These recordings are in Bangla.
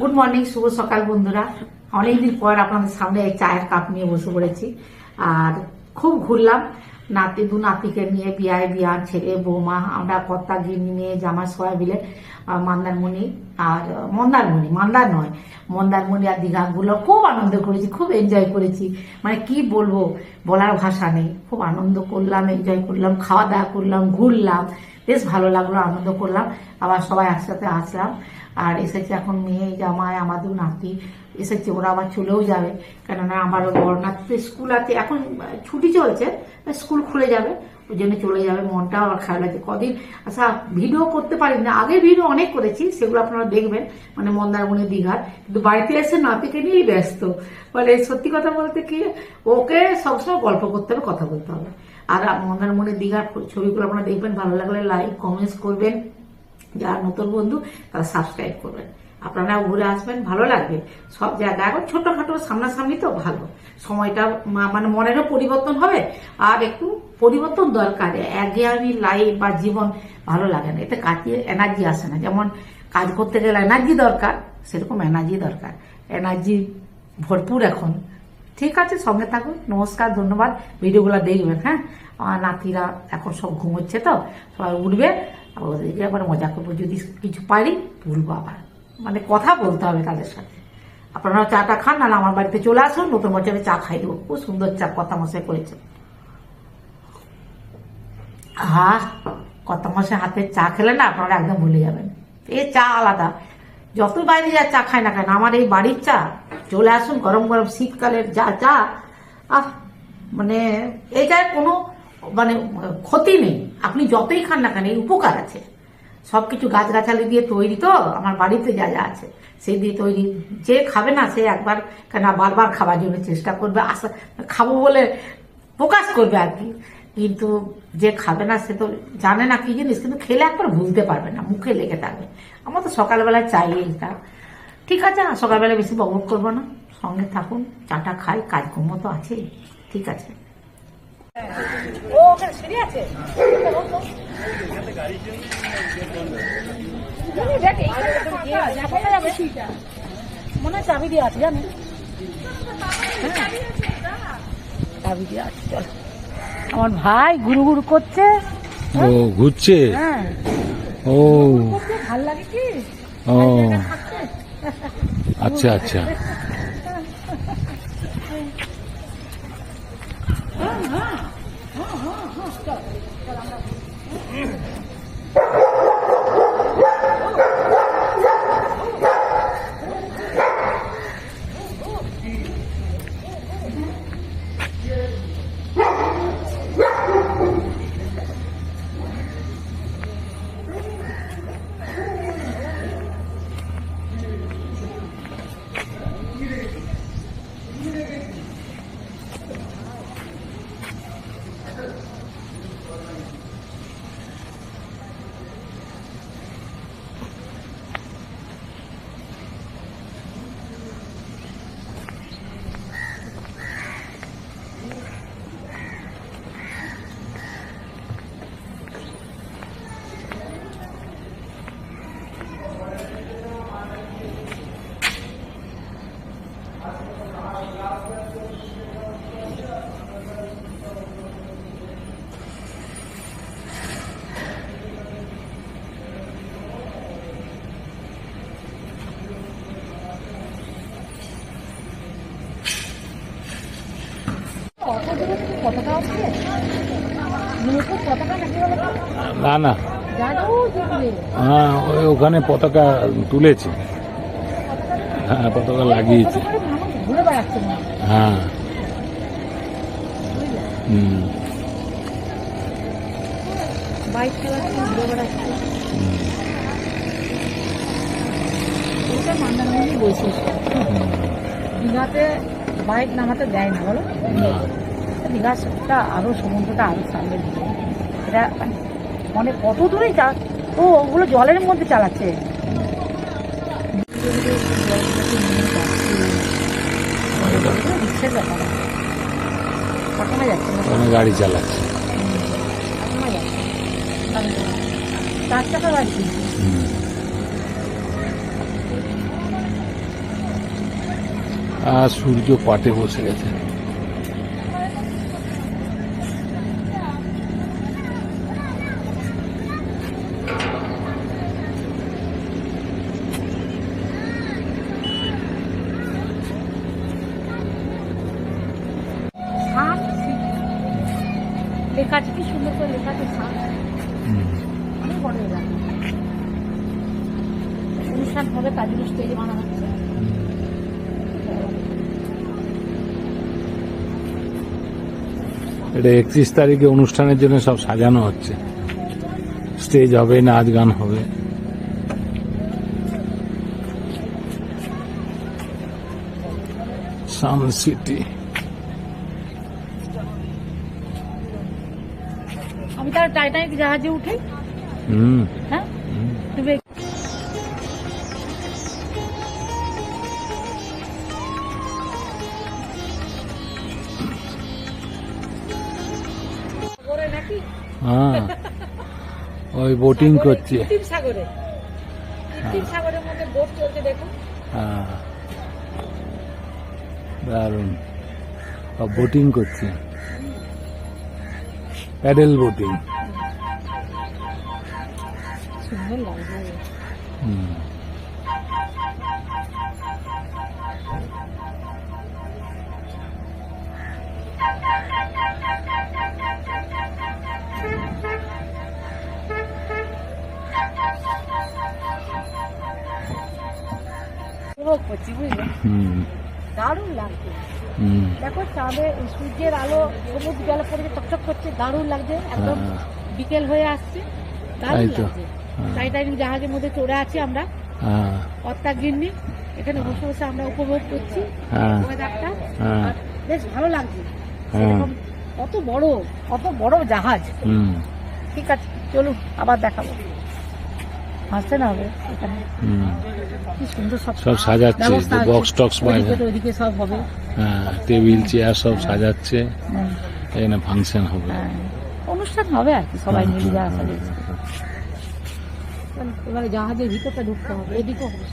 গুড মর্নিং শুভ সকাল বন্ধুরা। অনেকদিন পর আপনাদের সামনে এই চায়ের কাপ নিয়ে বসে পড়েছি। আর খুব ঘুরলাম। নাতি দু নাতিকে নিয়ে, বিয়ায় বিয়ার ছেলে, বৌমা, আমরা কর্তা, গিন্নি নিয়ে জামা সবাই মিলে মন্দারমণি আর মন্দারমণি, মন্দার নয়, মন্দারমণি আর দীঘাগুলো খুব আনন্দ করেছি, খুব এনজয় করেছি। মানে কি বলব, বলার ভাষা নেই। খুব আনন্দ করলাম এনজয় করলাম খাওয়া দাওয়া করলাম, ঘুরলাম। বেশ ভালো লাগল, আনন্দ করলাম। আবার সবাই একসাথে আসলাম। আর এসেছে এখন মেয়ে, জামাই, আমাদের নাতি। এসেছে, ওরা আবার চলেও যাবে। কেননা আমার ওই বড় নাতিতে স্কুল আছে। এখন ছুটি চলছে, স্কুল খুলে যাবে। ওই জন্য চলে যাবে, মনটাও আমার খারাপ লাগছে। কদিন আচ্ছা ভিডিও করতে পারি না আগে ভিডিও অনেক করেছি, সেগুলো আপনারা দেখবেন মানে মন্দারমণি দীঘার। কিন্তু বাড়িতে এসে নাতিকে নিয়েই ব্যস্ত। মানে সত্যি কথা বলতে কি, ওকে সবসময় গল্প করতে হবে, কথা বলতে হবে। আর মন্দারমণি দীঘার ছবিগুলো আপনারা দেখবেন, ভালো লাগলে লাইক কমেন্টস করবেন। যারা নতুন বন্ধু, তারা সাবস্ক্রাইব করবেন। আপনারা ঘুরে আসবেন, ভালো লাগবে। সব জায়গা এখন ছোটখাটো সামনাসামনি তো ভালো। সময়টা মানে মনেরও পরিবর্তন হবে। আর একটু পরিবর্তন দরকার। আগে আমি লাইফ বা জীবন ভালো লাগে না। এতে কাজে এনার্জি আসে না। যেমন কাজ করতে গেলে এনার্জি দরকার, সেরকম এনার্জি দরকার। এনার্জি ভরপুর এখন। ঠিক আছে, সঙ্গে থাকুন। নমস্কার, ধন্যবাদ। ভিডিওগুলো দেখবেন হ্যাঁ? আমার নাতিরা এখন সব ঘুমোচ্ছে তো, সবাই উঠবে। ওদেরকে আবার মজা করব। যদি কিছু পারি তুলবো আবার। মানে কথা বলতে হবে তাদের সাথে। আপনারা চাটা খান না আমার বাড়িতে চলে আসুন। নতুন বছরে চা খাই দেবো। খুব সুন্দর চা, কথা মশাই করেছে। হা, কত মাসে হাতে চা খেলে না আপনারা একদম ভুলে যাবেন। এ চা আলাদা। যত বাইরে যা চা খায় না কেন, আমার এই বাড়ির চা, চলে আসুন গরম গরম শীতকালের যা চা, আহ মানে এই চায়ের কোনো মানে ক্ষতি নেই। আপনি যতই খান না কেন, এই উপকার আছে। সব সবকিছু গাছগাছালি দিয়ে তৈরি তো, আমার বাড়িতে যা যা আছে, সেই দিয়ে তৈরি। যে খাবে না, সে একবার কেন বারবার খাবার জন্য চেষ্টা করবে, আশা খাব বলে প্রকাশ করবে আর কি। কিন্তু যে খাবে না, সে তো জানে না কি জিনিস, কিন্তু খেলে একবার ভুলতে পারবে না, মুখে লেগে থাকবে। আমার তো সকালবেলায় চাই এইটা। ঠিক আছে সকালবেলা বেশি বকবক করব না। সঙ্গে থাকুন চাটা খাই, কাজকর্ম তো আছেই। ঠিক আছে। আছে? মনে চাবি দিয়ে আছে, জানেন? হ্যাঁ। চাবি দিয়ে আছে, চল। আমার ভাই গুরু গুরু করছে। ও ঘুরছে? হ্যাঁ। ও। ভালো লাগে কি? ও। আচ্ছা আচ্ছা। পতাকা আছে? নৌকো পতাকা নাকি না না। হ্যাঁ ওখানে পতাকা তুলেছে। হ্যাঁ পতাকা লাগিয়েছে। হ্যাঁ। হুম। বাইক চালাচ্ছে ঘুরে বেড়াচ্ছে। এটা মান্দারমণি বৈশিষ্ট্য। দীঘাতে বাইক নামাতে দেয় না বলো? দীঘাটা আরও সমুদ্রটা আরও সামনে দিকে এটা মানে কত দূরেই যা, ও ওগুলো জলের মধ্যে চালাচ্ছে। গাড়ি চালাচ্ছে। চার চাকা আর সূর্য পাটে বসে গেছে। হবে তার বানানো হচ্ছে। এটা একত্রিশ তারিখে অনুষ্ঠানের জন্য সব সাজানো হচ্ছে। স্টেজ হবে নাচ গান হবে। Sun city. আমি তার টাইটানিক জাহাজে উঠে? হুম। হ্যাঁ? হ্যাঁ। ওই বোটিং করছে। কৃত্রিম সাগরে। সাগরের মধ্যে বোট চলছে দেখুন। হ্যাঁ। দারুণ। বোটিং করছে। প্যাডেল বোটিং সুন্দর লাগছে। হুম। করছি বুঝলে? দারুণ লাগছে। দেখো চাঁদের সূর্যের আলো সমুদ্র জলে পড়ে চকচক করছে দারুণ লাগছে। একদম হ্যাঁ। বিকেল হয়ে আসছে দারুণ লাগছে। হ্যাঁ। টাইটানিক জাহাজের মধ্যে চড়ে আছি আমরা। হ্যাঁ। গিন্নি এখানে বসে বসে আমরা উপভোগ করছি। ওয়েদারটা আর বেশ ভালো লাগছে। কত বড় কত বড় জাহাজ। ঠিক আছে চলুন আবার দেখাবো। হবে। এখানে কি সুন্দর সব সব সাজাচ্ছে বক্স টক্স ওইদিকে সব হবে। হ্যাঁ টেবিল চেয়ার সব সাজাচ্ছে। এখানে ফাংশন হবে। হ্যাঁ। অনুষ্ঠান হবে আর কি সবাই হ্যাঁ, মিলে যা হ্যাঁ, সাজিয়েছে হ্যাঁ, এবারে জাহাজের ভিতরটা ঢুকতে হবে এদিকে হবে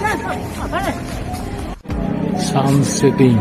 হ্যাঁ, পারবেন? সান সেটিং